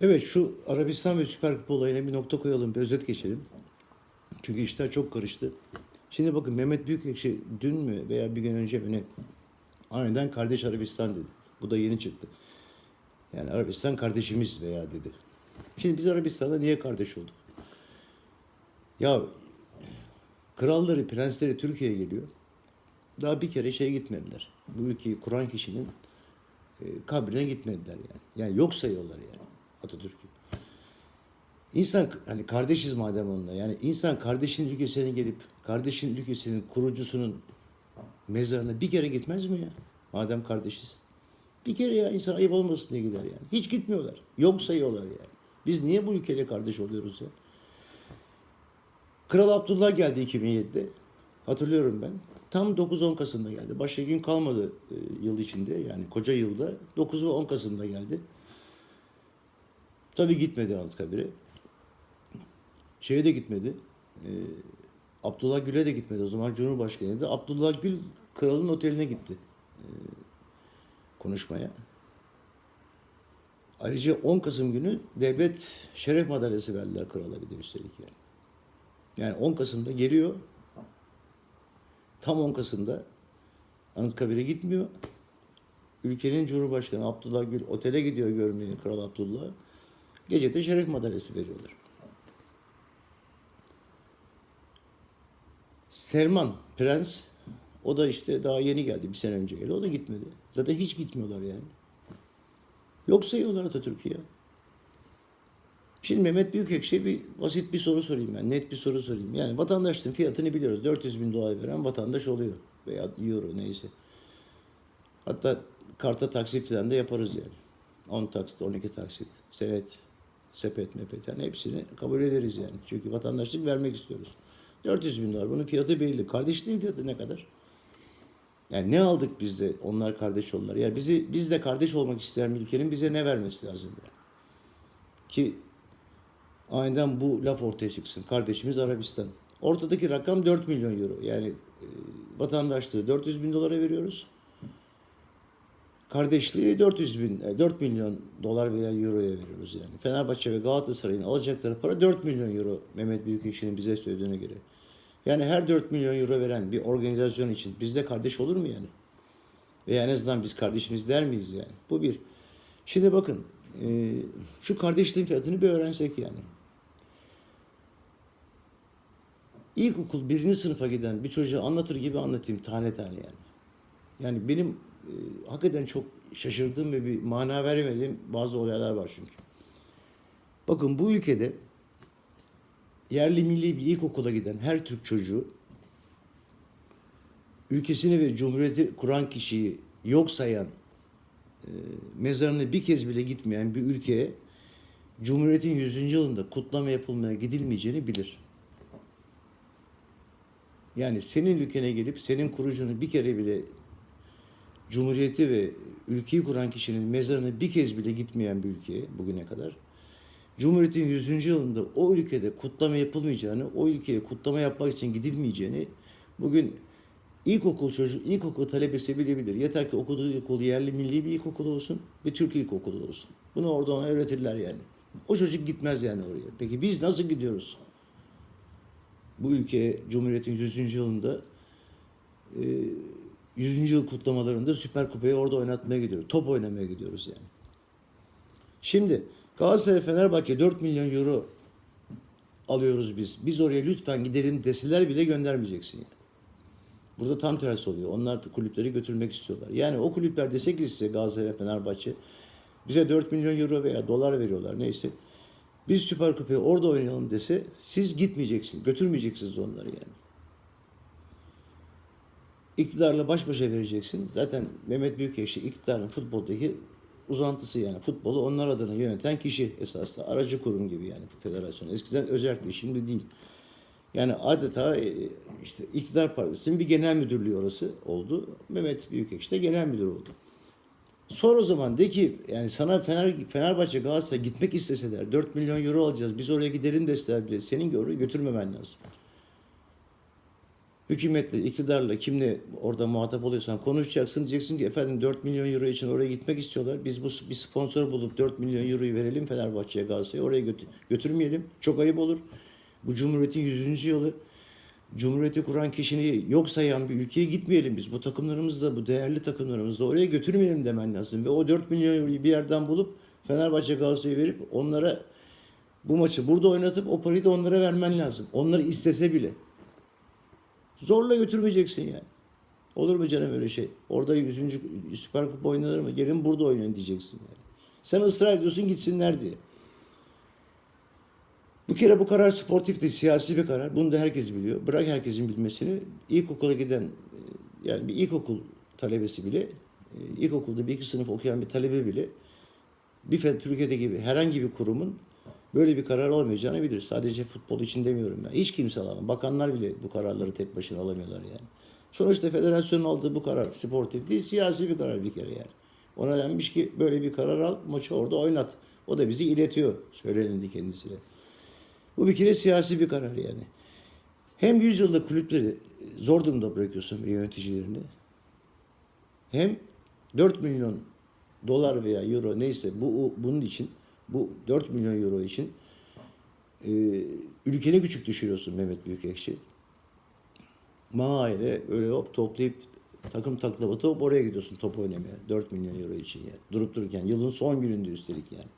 Evet şu Arabistan ve Süper Kupa olayına bir nokta koyalım, bir özet geçelim. Çünkü işler çok karıştı. Şimdi bakın Mehmet Büyükekşi dün mü veya bir gün önce mi aniden kardeş Arabistan dedi. Bu da yeni çıktı. Yani Arabistan kardeşimiz veya dedi. Şimdi biz Arabistan'da niye kardeş olduk? Ya kralları, prensleri Türkiye'ye geliyor. Daha bir kere şeye gitmediler. Bu ülkeyi kuran kişinin e, kabrine gitmediler yani. Yani yok sayıyorlar yani Atatürk'ü. İnsan hani kardeşiz madem onunla. Yani insan kardeşin ülkesine gelip kardeşin ülkesinin kurucusunun mezarına bir kere gitmez mi ya? Madem kardeşiz. Bir kere ya insan ayıp olmasın diye gider yani. Hiç gitmiyorlar. Yok sayıyorlar yani. Biz niye bu ülkeyle kardeş oluyoruz ya? Kral Abdullah geldi 2007'de. Hatırlıyorum ben. Tam 9-10 Kasım'da geldi. Başka gün kalmadı e, yıl içinde. Yani koca yılda 9 ve 10 Kasım'da geldi. Tabii gitmedi Anıtkabir'e. Şeye de gitmedi. E, Abdullah Gül'e de gitmedi. O zaman Cumhurbaşkanıydı. Abdullah Gül kralın oteline gitti. e, konuşmaya. Ayrıca 10 Kasım günü devlet şeref madalyası verdiler krala bir de üstelik yani. Yani 10 Kasım'da geliyor. Tam 10 Kasım'da Anıtkabir'e gitmiyor. Ülkenin Cumhurbaşkanı Abdullah Gül otele gidiyor görmeye Kral Abdullah. Gece de şeref madalyası veriyorlar. Selman Prens o da işte daha yeni geldi bir sene önce geldi. O da gitmedi. Zaten hiç gitmiyorlar yani. Yok sayıyorlar Atatürk'ü ya. Şimdi Mehmet Büyükekşi'ye bir basit bir soru sorayım ben. Net bir soru sorayım. Yani vatandaşlığın fiyatını biliyoruz. 400 bin dolar veren vatandaş oluyor. Veya euro neyse. Hatta karta taksit falan da yaparız yani. 10 taksit, 12 taksit, senet, sepet, mepet yani hepsini kabul ederiz yani. Çünkü vatandaşlık vermek istiyoruz. 400 bin dolar. Bunun fiyatı belli. Kardeşliğin fiyatı ne kadar? Yani ne aldık biz de onlar kardeş oldular. Yani bizi biz de kardeş olmak isteyen bir ülkenin bize ne vermesi lazım yani? Ki aniden bu laf ortaya çıksın. Kardeşimiz Arabistan. Ortadaki rakam 4 milyon euro. Yani e, vatandaşlığı 400 bin dolara veriyoruz. Kardeşliği 400 bin, e, 4 milyon dolar veya euroya veriyoruz yani. Fenerbahçe ve Galatasaray'ın alacakları para 4 milyon euro Mehmet Büyükekşi'nin bize söylediğine göre. Yani her 4 milyon euro veren bir organizasyon için bizde kardeş olur mu yani? Veya en azından biz kardeşimiz der miyiz yani? Bu bir. Şimdi bakın e, şu kardeşliğin fiyatını bir öğrensek yani. İlkokul birinci sınıfa giden bir çocuğa anlatır gibi anlatayım tane tane yani. Yani benim e, hakikaten çok şaşırdığım ve bir mana veremediğim bazı olaylar var çünkü. Bakın bu ülkede yerli milli bir ilkokula giden her Türk çocuğu ülkesini ve cumhuriyeti kuran kişiyi yok sayan, e, mezarına bir kez bile gitmeyen bir ülkeye Cumhuriyet'in 100. yılında kutlama yapılmaya gidilmeyeceğini bilir. Yani senin ülkene gelip senin kurucunu bir kere bile Cumhuriyeti ve ülkeyi kuran kişinin mezarına bir kez bile gitmeyen bir ülkeye bugüne kadar Cumhuriyet'in 100. yılında o ülkede kutlama yapılmayacağını, o ülkeye kutlama yapmak için gidilmeyeceğini bugün ilkokul çocuk, ilkokul talebesi bilebilir. Yeter ki okuduğu ilkokul yerli milli bir ilkokul olsun ve Türk ilkokulu olsun. Bunu orada ona öğretirler yani. O çocuk gitmez yani oraya. Peki biz nasıl gidiyoruz? Bu ülkeye Cumhuriyet'in 100. yılında e, 100. yıl kutlamalarında Süper Kupayı orada oynatmaya gidiyoruz. Top oynamaya gidiyoruz yani. Şimdi Galatasaray Fenerbahçe 4 milyon euro alıyoruz biz. Biz oraya lütfen gidelim deseler bile göndermeyeceksin yani. Burada tam tersi oluyor. Onlar kulüpleri götürmek istiyorlar. Yani o kulüpler dese ki size Galatasaray Fenerbahçe bize 4 milyon euro veya dolar veriyorlar neyse. Biz Süper Kupayı orada oynayalım dese siz gitmeyeceksiniz. Götürmeyeceksiniz onları yani. İktidarla baş başa vereceksin. Zaten Mehmet Büyükekşi iktidarın futboldaki uzantısı yani. Futbolu onlar adına yöneten kişi esasında. Aracı kurum gibi yani federasyon. Eskiden özellikle şimdi değil. Yani adeta e, işte iktidar partisinin bir genel müdürlüğü orası oldu. Mehmet Büyükekşi de genel müdür oldu. Sor o zaman de ki yani sana Fener, Fenerbahçe Galatasaray gitmek isteseler 4 milyon euro alacağız biz oraya gidelim deseler bile senin oraya götürmemen lazım. Hükümetle, iktidarla kimle orada muhatap oluyorsan konuşacaksın. Diyeceksin ki efendim 4 milyon euro için oraya gitmek istiyorlar. Biz bu bir sponsor bulup 4 milyon euroyu verelim Fenerbahçe'ye Galatasaray'a. Oraya götür- götürmeyelim. Çok ayıp olur. Bu Cumhuriyet'in 100. yılı. Cumhuriyeti kuran kişini yok sayan bir ülkeye gitmeyelim biz. Bu takımlarımızla, bu değerli takımlarımızla oraya götürmeyelim demen lazım. Ve o 4 milyon euroyu bir yerden bulup Fenerbahçe Galatasaray'a verip onlara bu maçı burada oynatıp o parayı da onlara vermen lazım. Onları istese bile. Zorla götürmeyeceksin yani. Olur mu canım öyle şey? Orada 100. Süper Kupa oynanır mı? Gelin burada oynayın diyeceksin yani. Sen ısrar ediyorsun gitsinler diye. Bu kere bu karar sportif değil, siyasi bir karar. Bunu da herkes biliyor. Bırak herkesin bilmesini. İlkokula giden, e, yani bir ilkokul talebesi bile, e, ilkokulda bir iki sınıf okuyan bir talebe bile, bir fe- Türkiye'de gibi herhangi bir kurumun böyle bir karar olmayacağını bilir. Sadece futbol için demiyorum ben. Hiç kimse alamaz. Bakanlar bile bu kararları tek başına alamıyorlar yani. Sonuçta federasyonun aldığı bu karar sportif değil, siyasi bir karar bir kere yani. Ona denmiş ki böyle bir karar al, maçı orada oynat. O da bizi iletiyor söylenildi kendisine. Bu bir kere siyasi bir karar yani. Hem 100 yılda kulüpleri zor durumda bırakıyorsun yöneticilerini. Hem 4 milyon dolar veya euro neyse bu bunun için bu 4 milyon euro için e, ülkeni küçük düşürüyorsun Mehmet Büyükekşi. Mahalle öyle hop toplayıp takım taklavatı hop oraya gidiyorsun top oynamaya. 4 milyon euro için yani. Durup dururken yılın son gününde üstelik yani.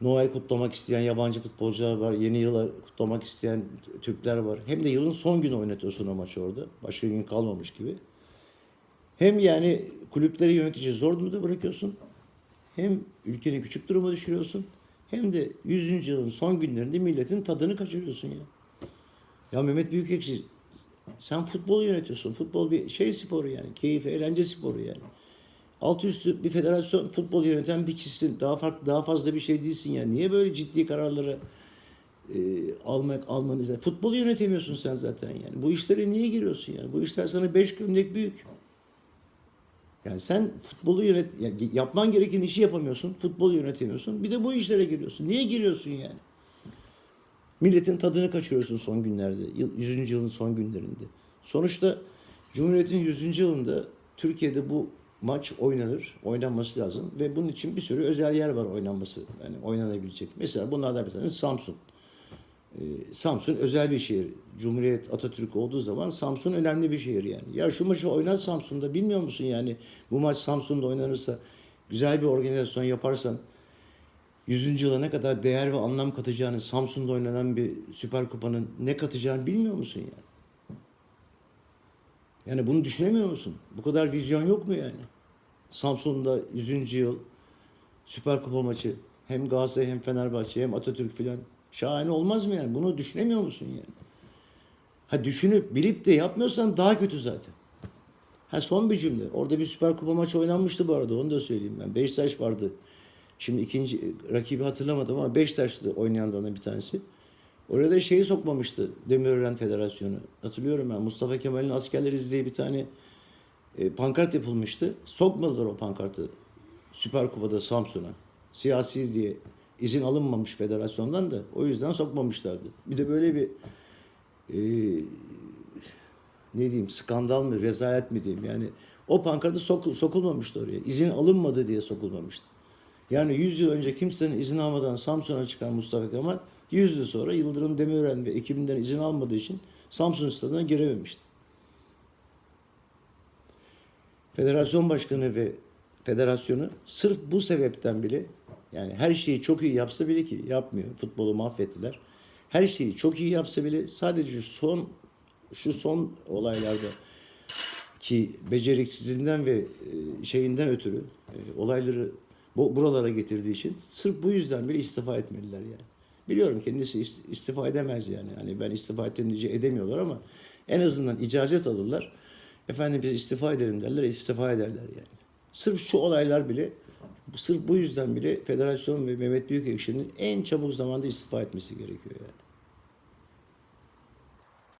Noel kutlamak isteyen yabancı futbolcular var. Yeni yılı kutlamak isteyen Türkler var. Hem de yılın son günü oynatıyorsun o maçı orada. Başka gün kalmamış gibi. Hem yani kulüpleri yönetici zor durumda bırakıyorsun. Hem ülkeni küçük duruma düşürüyorsun. Hem de 100. yılın son günlerinde milletin tadını kaçırıyorsun ya. Ya Mehmet Büyükekşi sen futbolu yönetiyorsun. Futbol bir şey sporu yani. Keyif, eğlence sporu yani. Altı üstü bir federasyon futbol yöneten bir kişisin. Daha farklı, daha fazla bir şey değilsin yani. Niye böyle ciddi kararları e, almak almanıza? Futbolu yönetemiyorsun sen zaten yani. Bu işlere niye giriyorsun yani? Bu işler sana beş gömlek büyük. Yani sen futbolu yönet ya yapman gereken işi yapamıyorsun. Futbolu yönetemiyorsun. Bir de bu işlere giriyorsun. Niye giriyorsun yani? Milletin tadını kaçırıyorsun son günlerde. yıl- 100. yılın son günlerinde. Sonuçta Cumhuriyet'in 100. yılında Türkiye'de bu maç oynanır, oynanması lazım ve bunun için bir sürü özel yer var oynanması, yani oynanabilecek. Mesela bunlardan bir tanesi Samsun. Ee, Samsun özel bir şehir. Cumhuriyet Atatürk olduğu zaman Samsun önemli bir şehir yani. Ya şu maçı oynat Samsun'da bilmiyor musun yani bu maç Samsun'da oynanırsa güzel bir organizasyon yaparsan 100. yıla ne kadar değer ve anlam katacağını Samsun'da oynanan bir Süper Kupa'nın ne katacağını bilmiyor musun yani? Yani bunu düşünemiyor musun? Bu kadar vizyon yok mu yani? Samsun'da 100. yıl Süper Kupa maçı hem Galatasaray hem Fenerbahçe hem Atatürk filan şahane olmaz mı yani? Bunu düşünemiyor musun yani? Ha düşünüp bilip de yapmıyorsan daha kötü zaten. Ha son bir cümle. Orada bir Süper Kupa maçı oynanmıştı bu arada. Onu da söyleyeyim ben. Beşiktaş vardı. Şimdi ikinci rakibi hatırlamadım ama Beşiktaş'tı oynayanlardan bir tanesi. Orada da şeyi sokmamıştı Demirören Federasyonu. Hatırlıyorum ben Mustafa Kemal'in askerleri diye bir tane e, pankart yapılmıştı. Sokmadılar o pankartı Süper Kupa'da Samsun'a. Siyasi diye izin alınmamış federasyondan da o yüzden sokmamışlardı. Bir de böyle bir e, ne diyeyim skandal mı rezalet mi diyeyim yani o pankartı sok, sokulmamıştı oraya. İzin alınmadı diye sokulmamıştı. Yani 100 yıl önce kimsenin izin almadan Samsun'a çıkan Mustafa Kemal 100 yıl sonra Yıldırım Demirören ve ekibinden izin almadığı için Samsun stadına girememişti. Federasyon başkanı ve federasyonu sırf bu sebepten bile yani her şeyi çok iyi yapsa bile ki yapmıyor. Futbolu mahvettiler. Her şeyi çok iyi yapsa bile sadece son şu son olaylarda ki beceriksizliğinden ve e, şeyinden ötürü e, olayları bu buralara getirdiği için sırf bu yüzden bile istifa etmeliler yani. Biliyorum kendisi is- istifa edemez yani. Hani ben istifa ettim diye edemiyorlar ama en azından icazet alırlar. Efendim biz istifa edelim derler, istifa ederler yani. Sırf şu olaylar bile sırf bu yüzden bile federasyon ve Mehmet Büyükekşi'nin en çabuk zamanda istifa etmesi gerekiyor yani.